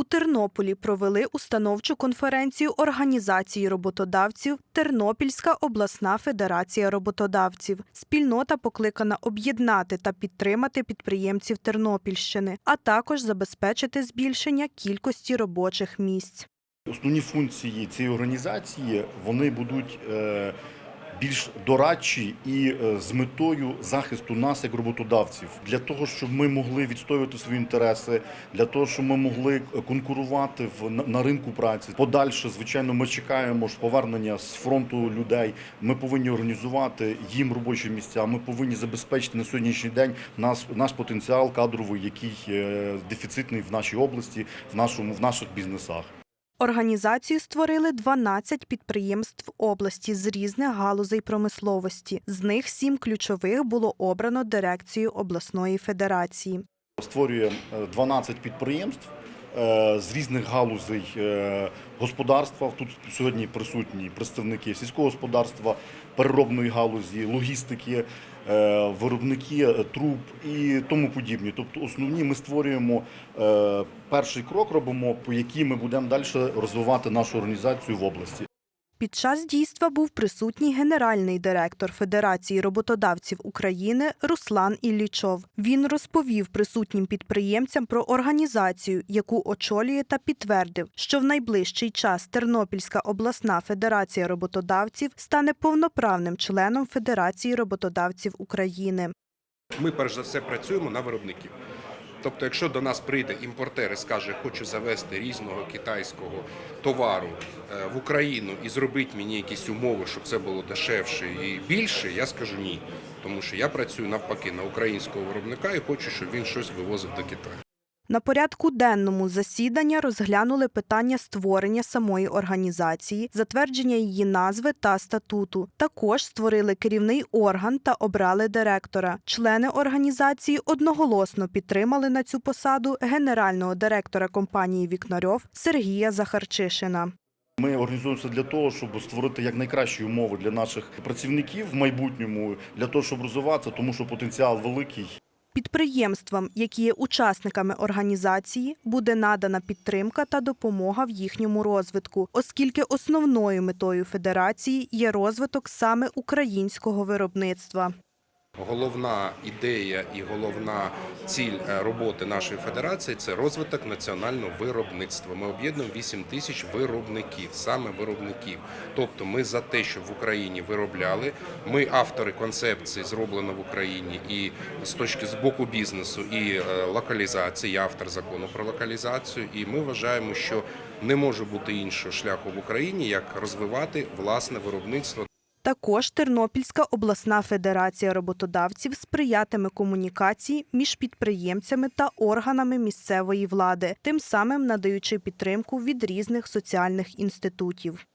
У Тернополі провели установчу конференцію організації роботодавців Тернопільська обласна федерація роботодавців. Спільнота покликана об'єднати та підтримати підприємців Тернопільщини, а також забезпечити збільшення кількості робочих місць. Основні функції цієї організації вони будуть е, більш дорадчі і е, з метою захисту нас як роботодавців для того, щоб ми могли відстоювати свої інтереси, для того, щоб ми могли конкурувати в на- на ринку праці. Подальше, звичайно, ми чекаємо ж повернення з фронту людей. Ми повинні організувати їм робочі місця. Ми повинні забезпечити на сьогоднішній день нас наш потенціал кадровий, який е, дефіцитний в нашій області, в нашому в наших бізнесах. Організацію створили 12 підприємств області з різних галузей промисловості. З них сім ключових було обрано дирекцією обласної федерації. Створює е, 12 підприємств е, з різних галузей е, господарства. Тут сьогодні присутні представники сільського господарства, переробної галузі, логістики, е, виробники е, труб і тому подібні. Тобто, основні ми створюємо е, перший крок, робимо, по якій ми будемо далі розвивати нашу організацію в області. Під час дійства був присутній генеральний директор Федерації роботодавців України Руслан Іллічов. Він розповів присутнім підприємцям про організацію, яку очолює, та підтвердив, що в найближчий час Тернопільська обласна федерація роботодавців стане повноправним членом Федерації роботодавців України. Ми перш за все працюємо на виробників. Тобто, якщо до нас прийде імпортер і скаже, хочу завести різного китайського товару е, в Україну і зробити мені якісь умови, щоб це було дешевше і більше, я скажу ні. Тому що я працюю навпаки на українського виробника і хочу, щоб він щось вивозив до Китаю. На порядку денному засідання розглянули питання створення самої організації, затвердження її назви та статуту. Також створили керівний орган та обрали директора. Члени організації одноголосно підтримали на цю посаду генерального директора компанії Вікнарьов Сергія Захарчишина. Ми організуємося для того, щоб створити якнайкращі умови для наших працівників в майбутньому, для того, щоб розвиватися, тому що потенціал великий. Підприємствам, які є учасниками організації, буде надана підтримка та допомога в їхньому розвитку, оскільки основною метою федерації є розвиток саме українського виробництва. Головна ідея і головна ціль е, роботи нашої федерації це розвиток національного виробництва. Ми об'єднуємо 8 тисяч виробників, саме виробників. Тобто, ми за те, щоб в Україні виробляли. Ми автори концепції зроблено в Україні і з точки з боку бізнесу, і е, локалізації, я автор закону про локалізацію. І ми вважаємо, що не може бути іншого шляху в Україні, як розвивати власне виробництво. Також Тернопільська обласна федерація роботодавців сприятиме комунікації між підприємцями та органами місцевої влади, тим самим надаючи підтримку від різних соціальних інститутів.